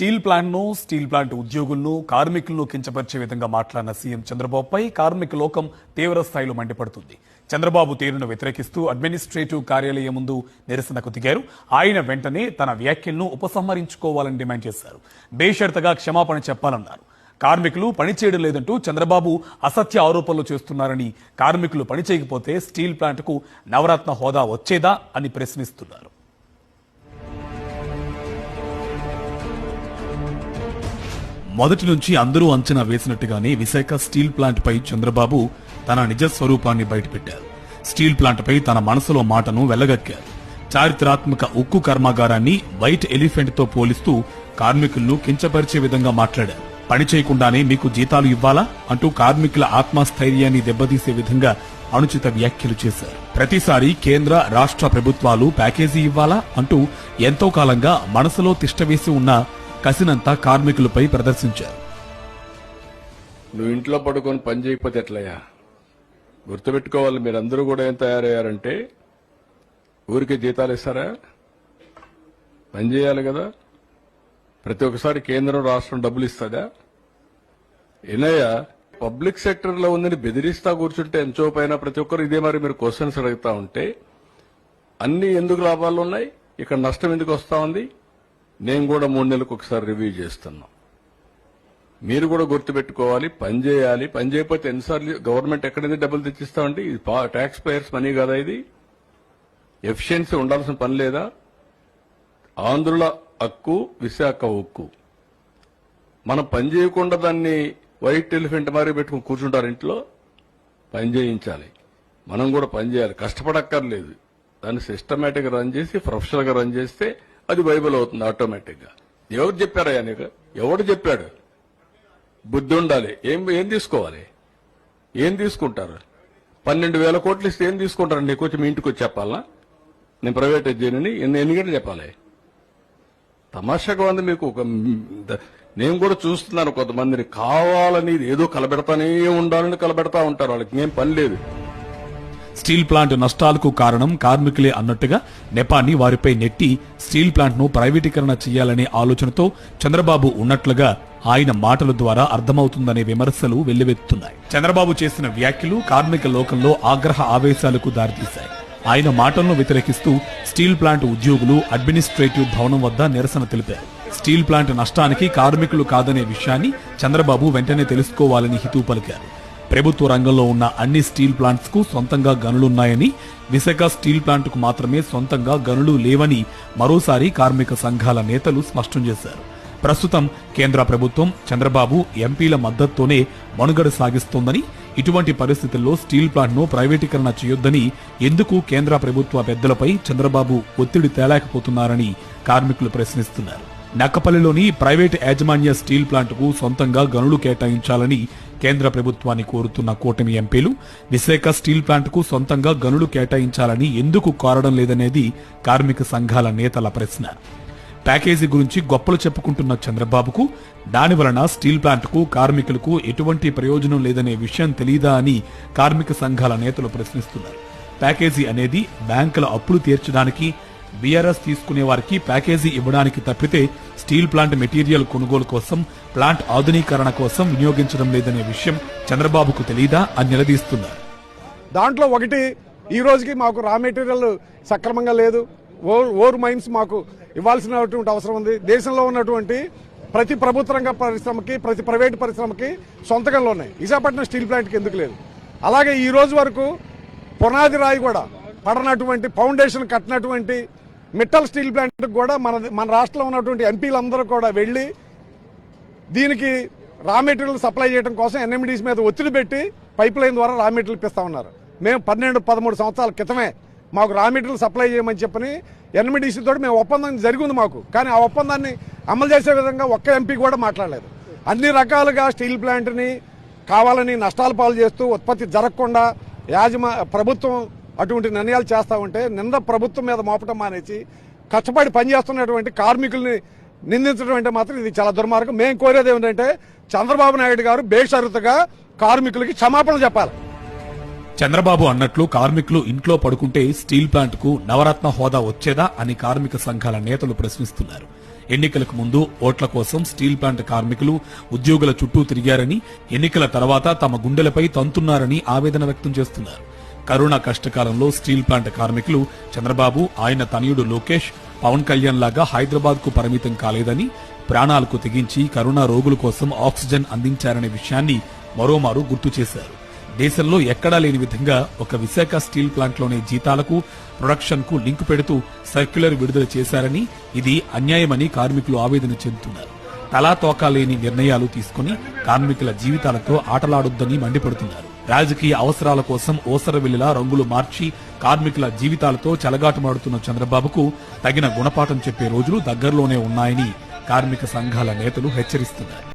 Steel ప్లాంట్ను steel plant ఉద్యోగులను కార్మికులను కించపరిచే విధంగా మాట్లాడిన సీఎం చంద్రబాబుపై కార్మిక లోకం తీవ్ర స్థాయిలో మండిపడుతుంది. చంద్రబాబు తీరును వ్యతిరేకిస్తూ అడ్మినిస్ట్రేటివ్ కార్యాలయం ముందు నిరసనకు దిగారు. ఆయన వెంటనే తన వ్యాఖ్యలను ఉపసంహరించుకోవాలని డిమాండ్ చేశారు. బేషరతగా క్షమాపణ చెప్పాలన్నారు. కార్మికులు పని చేయడం లేదంటూ చంద్రబాబు అసత్య ఆరోపణలు చేస్తున్నారని కార్మికులు పనిచేయకపోతే స్టీల్ ప్లాంట్కు నవరత్న హోదా వచ్చేదా అని ప్రశ్నిస్తున్నారు. మొదటి నుంచి అందరూ అంచనా వేసినట్టుగానే విశాఖ స్టీల్ ప్లాంట్ పై చంద్రబాబు తన నిజ స్వరూపాన్ని బయటపెట్టారు. స్టీల్ ప్లాంట్ పై తన మనసులో మాటను వెళ్ళగక్కారు చారిత్రాత్మక ఉక్కు కర్మాగారాన్ని వైట్ ఎలిఫెంట్తో పోలిస్తూ కార్మికులను కించపరిచే విధంగా మాట్లాడారు. పని చేయకుండానే మీకు జీతాలు ఇవ్వాలా? అంటూ కార్మికుల ఆత్మస్థైర్యాన్ని దెబ్బతీసే విధంగా అనుచిత వ్యాఖ్యలు చేశారు. ప్రతిసారి కేంద్ర రాష్ట్ర ప్రభుత్వాలు ప్యాకేజీ ఇవ్వాలా? అంటూ ఎంతో కాలంగా మనసులో తిష్టవేసి ఉన్న కసినంతా కార్మికులపై ప్రదర్శించారు. నువ్వు ఇంట్లో పడుకొని పని చేయకపోతే ఎట్లయ్యా? గుర్తుపెట్టుకోవాలి మీరందరూ కూడా ఏం తయారయ్యారంటే ఊరికే జీతాలు ఇస్తారా? పని చేయాలి కదా? ప్రతి ఒక్కసారి కేంద్రం రాష్ట్రం డబ్బులు ఇస్తుందా? ఏనయ్యా పబ్లిక్ సెక్టర్లో ఉందని బెదిరిస్తా కూర్చుంటే ఎంచో పైన ప్రతి ఒక్కరు ఇదే మరి మీరు క్వశ్చన్స్ అడుగుతా ఉంటే అన్ని ఎందుకు లాభాలు ఉన్నాయి? ఇక్కడ నష్టం ఎందుకు వస్తా ఉంది? నేను కూడా మూడు నెలలకు ఒకసారి రివ్యూ చేస్తున్నా. మీరు కూడా గుర్తుపెట్టుకోవాలి పని చేయాలి. పని చేయకపోతే ఎన్నిసార్లు గవర్నమెంట్ ఎక్కడైనా డబ్బులు తెచ్చిస్తామండి ఇది ట్యాక్స్ పేయర్స్ మనీ కదా ఇది. ఎఫిషియన్సీ ఉండాల్సిన పని లేదా? ఆంధ్రుల హక్కు విశాఖ ఉక్కు మనం పని చేయకుండా దాన్ని వైట్ ఎలిఫెంట్ మారి పెట్టుకుని కూర్చుంటారు ఇంట్లో. పని చేయించాలి. మనం కూడా పని చేయాలి. కష్టపడక్కర్లేదు. దాన్ని సిస్టమేటిక్గా రన్ చేసి ప్రొఫెషనల్గా రన్ చేస్తే అది బైబిల్ అవుతుంది ఆటోమేటిక్గా. ఎవరు చెప్పారయ్యా నీకు? ఎవడు చెప్పాడు? బుద్ధి ఉండాలి. ఏం ఏం తీసుకోవాలి? ఏం తీసుకుంటారు? పన్నెండు వేల కోట్లు ఇస్తే ఏం తీసుకుంటారు? నీకు వచ్చి మీ ఇంటికి వచ్చి చెప్పాలా? నేను ప్రైవేట్ చేయనని ఎన్ని ఎన్ని గంటలు చెప్పాలి? తమాషాగా ఉంది మీకు ఒక నేను కూడా చూస్తున్నాను కొంతమందిని. కావాలని ఏదో కలబెడతానే ఉండాలని కలబెడతా ఉంటారు. వాళ్ళకి ఏం పని లేదు. స్టీల్ ప్లాంట్ నష్టాలకు కారణం కార్మికులే అన్నట్టుగా నెపాన్ని వారిపై నెట్టి స్టీల్ ప్లాంట్ను ప్రైవేటీకరణ చేయాలనే ఆలోచనతో చంద్రబాబు ఉన్నట్లుగా ఆయన మాటల ద్వారా అర్థమవుతుందనే విమర్శలు వెల్లువెత్తుతున్నాయి. చంద్రబాబు చేసిన వ్యాఖ్యలు కార్మిక లోకంలో ఆగ్రహ ఆవేశాలకు దారితీశాయి. ఆయన మాటలను వ్యతిరేకిస్తూ స్టీల్ ప్లాంట్ ఉద్యోగులు అడ్మినిస్ట్రేటివ్ భవనం వద్ద నిరసన తెలిపారు. స్టీల్ ప్లాంట్ నష్టానికి కార్మికులు కాదనే విషయాన్ని చంద్రబాబు వెంటనే తెలుసుకోవాలని హితూ పలికారు. ప్రభుత్వ రంగంలో ఉన్న అన్ని స్టీల్ ప్లాంట్స్కు సొంతంగా గనులున్నాయని విశాఖ స్టీల్ ప్లాంట్కు మాత్రమే సొంతంగా గనులు లేవని మరోసారి కార్మిక సంఘాల నేతలు స్పష్టం చేశారు. ప్రస్తుతం కేంద్ర ప్రభుత్వం చంద్రబాబు ఎంపీల మద్దతుతోనే మనుగడ సాగిస్తోందని ఇటువంటి పరిస్థితుల్లో స్టీల్ ప్లాంట్ను ప్రైవేటీకరణ చేయొద్దని ఎందుకు కేంద్ర ప్రభుత్వ పెద్దలపై చంద్రబాబు ఒత్తిడి తేలేకపోతున్నారని కార్మికులు ప్రశ్నిస్తున్నారు. నక్కపల్లిలోని ప్రైవేట్ యాజమాన్య స్టీల్ ప్లాంట్కు సొంతంగా గనులు కేటాయించాలని కేంద్ర ప్రభుత్వాన్ని కోరుతున్న కూటమి ఎంపీలు విశాఖ స్టీల్ ప్లాంట్కు సొంతంగా గనులు కేటాయించాలని ఎందుకు కోరడం లేదనేది కార్మిక సంఘాల నేతల ప్రశ్న. ప్యాకేజీ గురించి గొప్పలు చెప్పుకుంటున్న చంద్రబాబుకు దాని వలన స్టీల్ ప్లాంట్కు కార్మికులకు ఎటువంటి ప్రయోజనం లేదనే విషయం తెలీదా అని కార్మిక సంఘాల నేతలు ప్రశ్నిస్తున్నారు. ప్యాకేజీ అనేది బ్యాంకుల అప్పులు తీర్చడానికి బీఆర్ఎస్ తీసుకునే వారికి ప్యాకేజీ ఇవ్వడానికి తప్పితే స్టీల్ ప్లాంట్ మెటీరియల్ కొనుగోలు కోసం ప్లాంట్ ఆధునీకరణ కోసం వినియోగించడం లేదనే విషయం చంద్రబాబుకు తెలీదా అని నిలదీస్తున్నారు. దాంట్లో ఒకటి ఈ రోజుకి మాకు రా మెటీరియల్ సక్రమంగా లేదు. ఓర్ మైన్స్ మాకు ఇవ్వాల్సినటువంటి అవసరం ఉంది. దేశంలో ఉన్నటువంటి ప్రతి ప్రభుత్వ రంగ పరిశ్రమకి ప్రతి ప్రైవేట్ పరిశ్రమకి సొంతకంలో ఉన్నాయి. విశాఖపట్నం స్టీల్ ప్లాంట్కి ఎందుకు లేదు? అలాగే ఈ రోజు వరకు పునాది రాయి కూడా పడనటువంటి ఫౌండేషన్ కట్టినటువంటి మిట్టల్ స్టీల్ ప్లాంట్ కూడా మన మన రాష్ట్రంలో ఉన్నటువంటి ఎంపీలందరూ కూడా వెళ్ళి దీనికి రా మెటీరియల్ సప్లై చేయడం కోసం ఎన్ఎండీస్ మీద ఒత్తిడి పెట్టి పైప్ లైన్ ద్వారా రా మెటీరియల్ ఇప్పిస్తా ఉన్నారు. మేము పన్నెండు పదమూడు సంవత్సరాల క్రితమే మాకు రా మెటీరియల్ సప్లై చేయమని చెప్పని ఎన్ఎండిసి తోటి మేము ఒప్పందం జరిగింది మాకు. కానీ ఆ ఒప్పందాన్ని అమలు చేసే విధంగా ఒక్క ఎంపీ కూడా మాట్లాడలేదు. అన్ని రకాలుగా స్టీల్ ప్లాంట్ని కావాలని నష్టాలు పాలు చేస్తూ ఉత్పత్తి జరగకుండా యాజమా ప్రభుత్వం అటువంటి నిర్ణయాలు చేస్తా ఉంటే నింద ప్రభుత్వం మీద మోపటం మానేసి కష్టపడి పనిచేస్తున్నటువంటి కార్మికుల్ని నిందించడం అంటే మాత్రం ఇది చాలా దుర్మార్గం. మేము కోరేది ఏమిటంటే చంద్రబాబు నాయుడు గారు బేషరతుగా కార్మికులకి క్షమాపణ చెప్పాలి. చంద్రబాబు అన్నట్లు కార్మికులు ఇంట్లో పడుకుంటే స్టీల్ ప్లాంట్కు నవరత్న హోదా వచ్చేదా అని కార్మిక సంఘాల నేతలు ప్రశ్నిస్తున్నారు. ఎన్నికలకు ముందు ఓట్ల కోసం స్టీల్ ప్లాంట్ కార్మికులు ఉద్యోగుల చుట్టూ తిరిగారని ఎన్నికల తర్వాత తమ గుండెలపై తంతున్నారని ఆవేదన వ్యక్తం చేస్తున్నారు. కరోనా కష్టకాలంలో స్టీల్ ప్లాంట్ కార్మికులు చంద్రబాబు ఆయన తనయుడు లోకేష్ పవన్ కళ్యాణ్ లాగా హైదరాబాద్కు పరిమితం కాలేదని ప్రాణాలకు తెగించి కరోనా రోగుల కోసం ఆక్సిజన్ అందించారనే విషయాన్ని మరోమారు గుర్తు చేశారు. దేశంలో ఎక్కడా లేని విధంగా ఒక విశాఖ స్టీల్ ప్లాంట్లోని జీతాలకు ప్రొడక్షన్కు లింక్ పెడుతూ సర్క్యులర్ విడుదల చేశారని ఇది అన్యాయమని కార్మికులు ఆవేదన చెందుతున్నారు. తలా తోకా లేని నిర్ణయాలు తీసుకుని కార్మికుల జీవితాలతో ఆటలాడొద్దని మండిపడుతున్నారు. రాజకీయ అవసరాల కోసం ఓసరవెల్లిలా రంగులు మార్చి కార్మికుల జీవితాలతో చెలగాటమాడుతున్న చంద్రబాబుకు తగిన గుణపాఠం చెప్పే రోజులు దగ్గరలోనే ఉన్నాయని కార్మిక సంఘాల నేతలు హెచ్చరిస్తున్నారు.